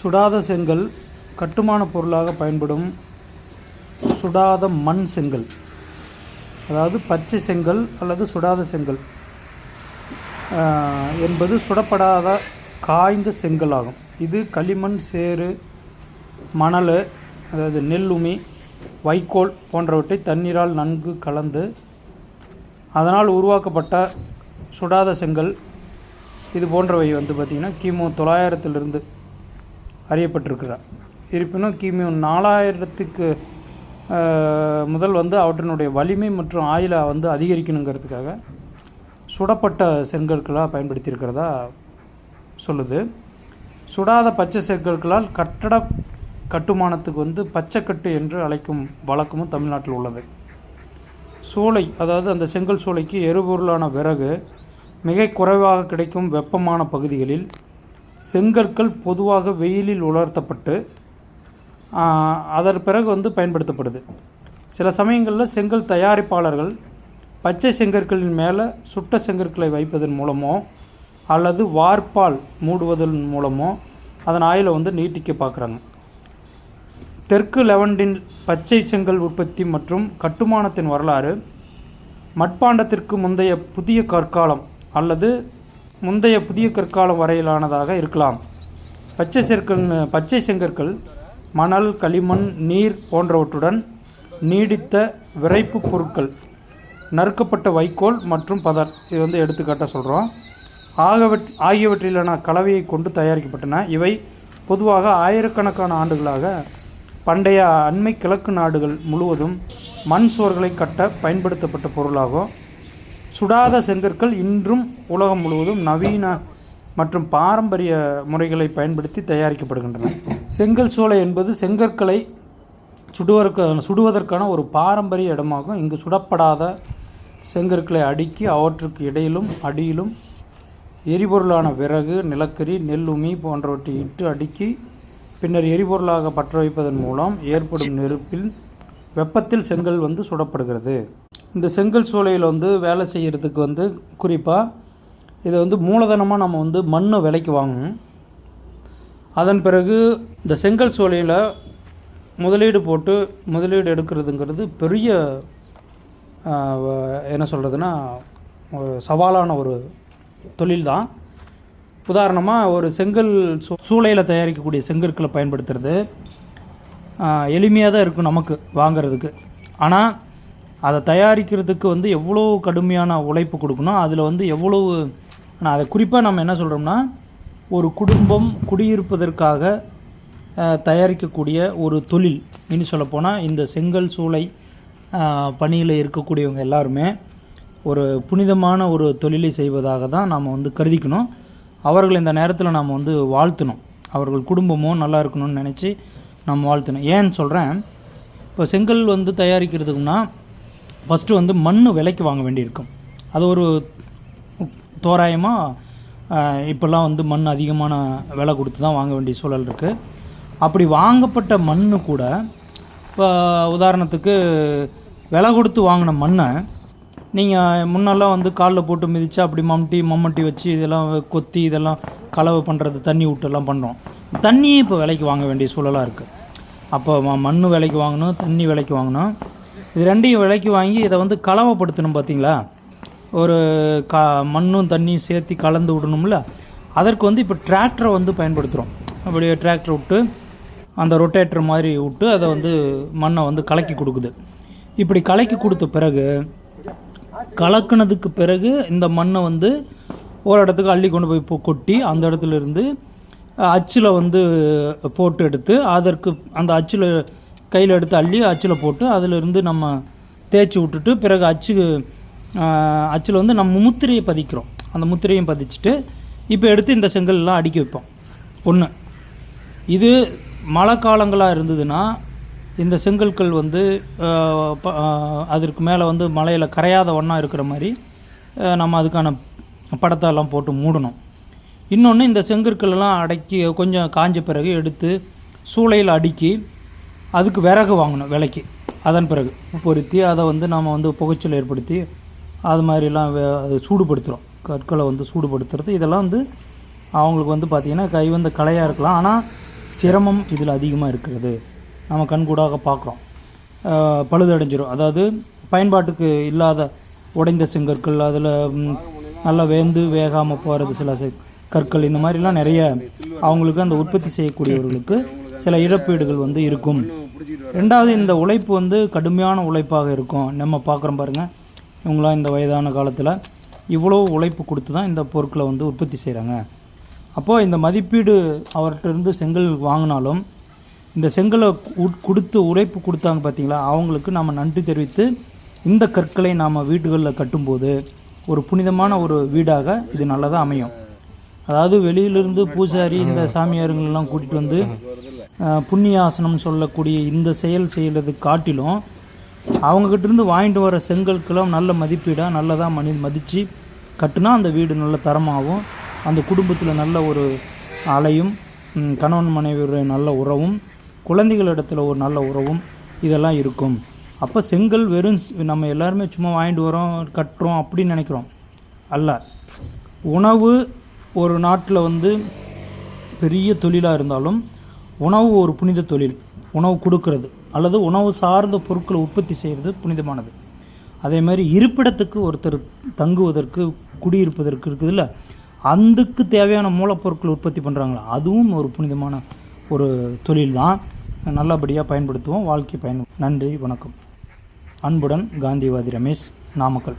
சுடாத செங்கல் கட்டுமான பொருளாக பயன்படும் சுடாத மண் செங்கல். அதாவது பச்சை செங்கல் அல்லது சுடாத செங்கல். என்பது சுடப்படாத காய்ந்த செங்கல் ஆகும் இது களிமண் சேறு மணல் அதாவது நெல் உமி வைக்கோல் போன்றவற்றை தண்ணீரால் நன்கு கலந்து அதனால் உருவாக்கப்பட்ட சுடாத செங்கல். இது போன்றவை வந்து பார்த்திங்கன்னா கிமு தொள்ளாயிரத்திலிருந்து அறியப்பட்டிருக்கிறார் இருப்பினும் கிமு நாலாயிரத்துக்கு முதல் வந்து அவற்றினுடைய வலிமை மற்றும் ஆயுளை வந்து அதிகரிக்கணுங்கிறதுக்காக சுடப்பட்ட செங்கற்களாக பயன்படுத்தியிருக்கிறதா சொல்லுது. சுடாத பச்சை செங்கற்களால் கட்டட கட்டுமானத்துக்கு வந்து பச்சைக்கட்டு என்று அழைக்கும் வழக்கமும் தமிழ்நாட்டில் உள்ளது. சூளை அதாவது அந்த செங்கல் சூளைக்கு எரிபொருளான விறகு மிக குறைவாக கிடைக்கும் வெப்பமான பகுதிகளில் செங்கற்கள் பொதுவாக வெயிலில் உலர்த்தப்பட்டு அதன் பிறகு வந்து பயன்படுத்தப்படுது. சில சமயங்களில் செங்கல் தயாரிப்பாளர்கள் பச்சை செங்கற்களின் மேலே சுட்ட செங்கற்களை வைப்பதன் மூலமோ அல்லது வார்ப்பால் மூடுவதன் மூலமோ அதன் ஆயுளை வந்து நீட்டிக்க பார்க்குறாங்க. தெற்கு லெவண்டின் பச்சை செங்கல் உற்பத்தி மற்றும் கட்டுமானத்தின் வரலாறு மட்பாண்டத்திற்கு முந்தைய புதிய கற்காலம் அல்லது முந்தைய புதிய கற்காலம் வரையிலானதாக இருக்கலாம். பச்சை செற்கள் பச்சை செங்கற்கள் மணல் களிமண் நீர் போன்றவற்றுடன் நீடித்த விரைப்பு பொருட்கள் நறுக்கப்பட்ட வைக்கோல் மற்றும் பதர் இது வந்து எடுத்துக்காட்ட சொல்கிறோம் ஆகவற் ஆகியவற்றிலான கலவையை கொண்டு தயாரிக்கப்பட்டன. இவை பொதுவாக ஆயிரக்கணக்கான ஆண்டுகளாக பண்டைய அண்மை கிழக்கு நாடுகள் முழுவதும் மண் சுவர்களை கட்ட பயன்படுத்தப்பட்ட பொருளாகும். சுடாத செங்கற்கள் இன்றும் உலகம் முழுவதும் நவீன மற்றும் பாரம்பரிய முறைகளை பயன்படுத்தி தயாரிக்கப்படுகின்றன. செங்கல் சூளை என்பது செங்கற்களை சுடுவதற்கு சுடுவதற்கான ஒரு பாரம்பரிய இடமாகும். இங்கு சுடப்படாத செங்கற்களை அடுக்கி அவற்றுக்கு இடையிலும் அடியிலும் எரிபொருளான விறகு நிலக்கரி நெல் உமி போன்றவற்றை இட்டு அடுக்கி பின்னர் எரிபொருளாக பற்ற வைப்பதன் மூலம் ஏற்படும் நெருப்பில் வெப்பத்தில் செங்கல் வந்து சுடப்படுகிறது. இந்த செங்கல் சூளையில் வந்து வேலை செய்கிறதுக்கு வந்து குறிப்பாக இதை வந்து மூலதனமாக நம்ம வந்து மண்ணை விலைக்கு வாங்கணும். அதன் பிறகு இந்த செங்கல் சூளையில் முதலீடு போட்டு முதலீடு எடுக்கிறதுங்கிறது பெரிய என்ன சொல்கிறதுனா சவாலான ஒரு தொழில் தான் உதாரணமாக ஒரு செங்கல் சூ சூளையில் தயாரிக்கக்கூடிய செங்கற்களை பயன்படுத்துறது. எளிமையாக தான் இருக்கும் நமக்கு வாங்கிறதுக்கு. ஆனால் அதை தயாரிக்கிறதுக்கு வந்து எவ்வளோ கடுமையான உழைப்பு கொடுக்கணும்? அதில் வந்து எவ்வளோ நான் அதை குறிப்பாக நம்ம என்ன சொல்கிறோம்னா ஒரு குடும்பம் குடியிருப்பதற்காக தயாரிக்கக்கூடிய ஒரு தொழில். இன்னும் சொல்லப்போனால் இந்த செங்கல் சூளை பணியில் இருக்கக்கூடியவங்க எல்லாருமே ஒரு புனிதமான ஒரு தொழிலை செய்வதாக தான் நாம் வந்து கருதிக்கணும். அவர்கள் இந்த நேரத்தில் நாம் வந்து வாழ்த்தணும். அவர்கள் குடும்பமும் நல்லா இருக்கணும்னு நினச்சி நம்ம வாழ்த்தணும். ஏன்னு சொல்கிறேன் இப்போ செங்கல் வந்து தயாரிக்கிறதுக்குன்னா ஃபஸ்ட்டு வந்து மண் விலைக்கு வாங்க வேண்டியிருக்கும். அது ஒரு தோராயமாக இப்போல்லாம் வந்து மண் அதிகமான விலை கொடுத்து தான் வாங்க வேண்டிய சூழல் இருக்குது அப்படி வாங்கப்பட்ட மண் கூட இப்போ உதாரணத்துக்கு விலை கொடுத்து வாங்கின மண்ணை நீங்கள் முன்னெல்லாம் வந்து காலில் போட்டு மிதித்து அப்படி மம்ட்டி மம்மட்டி வச்சு இதெல்லாம் கொத்தி இதெல்லாம் கலவை பண்ணுறது தண்ணி விட்டு எல்லாம் பண்ணுறோம் தண்ணியே இப்போ விலைக்கு வாங்க வேண்டிய சூழலாக இருக்குது அப்போ மண் விலைக்கு வாங்கணும் தண்ணி விலைக்கு வாங்கணும். இது ரெண்டையும் விலைக்கு வாங்கி இதை வந்து கலவைப்படுத்தணும் பார்த்தீங்களா? ஒரு க மண்ணும் தண்ணியும் சேர்த்து கலந்து விடணும்ல. அதற்கு வந்து இப்போ டிராக்டரை வந்து பயன்படுத்துகிறோம் அப்படியே டிராக்டர் விட்டு அந்த ரொட்டேட்டர் மாதிரி விட்டு அதை வந்து மண்ணை வந்து கலக்கி கொடுக்குது. இப்படி கலக்கி கொடுத்த பிறகு கலக்குனதுக்கு பிறகு இந்த மண்ணை வந்து ஒரு இடத்துக்கு அள்ளி கொண்டு போய் கொட்டி அந்த இடத்துல இருந்து அச்சில் வந்து போட்டு எடுத்து அதற்கு அந்த அச்சில் கையில் எடுத்து அள்ளி அச்சில் போட்டு அதிலிருந்து நம்ம தேய்ச்சி விட்டுட்டு பிறகு அச்சு அச்சில் வந்து நம்ம முத்திரையை பதிக்கிறோம். அந்த முத்திரையும் பதிச்சுட்டு இப்போ எடுத்து இந்த செங்கல்லாம் அடுக்கி வைப்போம். ஒன்று இது மழை காலங்களாக இருந்ததுன்னா இந்த செங்கற்கள் வந்து ப- அதற்கு மேலே வந்து மலையில் கரையாத ஒன்றா இருக்கிற மாதிரி நம்ம அதுக்கான படத்தெல்லாம் போட்டு மூடணும். இன்னொன்று இந்த செங்கற்கள் எல்லாம் அடக்கி கொஞ்சம் காஞ்ச பிறகு எடுத்து சூளையில் அடுக்கி அதுக்கு விறகு வாங்கணும் விலைக்கு. அதன் பிறகு பொருத்தி அதை வந்து நாம் வந்து புகைச்சல் ஏற்படுத்தி அது மாதிரிலாம் வே- சூடுபடுத்துகிறோம் கற்களை வந்து சூடுபடுத்துறது. இதெல்லாம் வந்து அவங்களுக்கு வந்து பார்த்திங்கன்னா கைவந்த கலையாக இருக்கலாம். ஆனால் சிரமம் இதில் அதிகமாக இருக்கிறது. நம்ம கண்கூடாக பார்க்குறோம் பழுதடைஞ்சிரும் அதாவது பயன்பாட்டுக்கு இல்லாத உடைந்த செங்கற்கள் அதில் நல்லா வேந்து வேகாமல் போகிறது சில கற்கள் இந்த மாதிரிலாம் நிறைய அவங்களுக்கு அந்த உற்பத்தி செய்யக்கூடியவர்களுக்கு சில இழப்பீடுகள் வந்து இருக்கும். ரெண்டாவது இந்த உழைப்பு வந்து கடுமையான உழைப்பாக இருக்கும். நம்ம பார்க்குறோம் பாருங்கள் இவங்களாம் இந்த வயதான காலத்தில் இவ்வளோ உழைப்பு கொடுத்து தான் இந்த பொருட்களை வந்து உற்பத்தி செய்கிறாங்க அப்போது இந்த மதிப்பீடு அவர்கிட்ட இருந்து செங்கல் வாங்கினாலும் இந்த செங்கலை உட்- கொடுத்து உழைப்பு கொடுத்தாங்க பார்த்தீங்களா அவங்களுக்கு நாம் நன்றி தெரிவித்து இந்த கற்களை நாம் வீடுகளில் கட்டும்போது ஒரு புனிதமான ஒரு வீடாக இது நல்லதாக அமையும். அதாவது வெளியிலிருந்து பூசாரி இந்த சாமியாருங்களெல்லாம் கூட்டிகிட்டு வந்து புண்ணியாசனம் சொல்லக்கூடிய இந்த செயல் செய்கிறது காட்டிலும் அவங்கக்கிட்ட இருந்து வாங்கிட்டு வர செங்கற்களும் நல்ல மதிப்பீடாக நல்லதாக மனி மதித்து கட்டுனா அந்த வீடு நல்ல தரமாகவும் அந்த குடும்பத்தில் நல்ல ஒரு அலையும் கணவன் மனைவியுடைய நல்ல உறவும் குழந்தைகளிடத்தில் ஒரு நல்ல உறவும் இதெல்லாம் இருக்கும். அப்போ செங்கல் வெறும் நம்ம எல்லாருமே சும்மா வாங்கிட்டு வரோம் கட்டுறோம் அப்படின்னு நினைக்கிறோம். அல்ல. உணவு ஒரு நாட்டில் வந்து பெரிய தொழிலாக இருந்தாலும் உணவு ஒரு புனித தொழில். உணவு கொடுக்கறது அல்லது உணவு சார்ந்த பொருட்களை உற்பத்தி செய்கிறது புனிதமானது. அதே மாதிரி இருப்பிடத்துக்கு ஒருத்தர் தங்குவதற்கு குடியிருப்பதற்கு இருக்குதுல்ல அதுக்கு தேவையான மூலப்பொருட்கள் உற்பத்தி பண்ணுறாங்களா அதுவும் ஒரு புனிதமான ஒரு தொழில் தான் நல்லபடியாக பயன்படுத்துவோம் வாழ்க்கை பயன் நன்றி வணக்கம். அன்புடன் காந்திவாதி ரமேஷ் நாமக்கல்.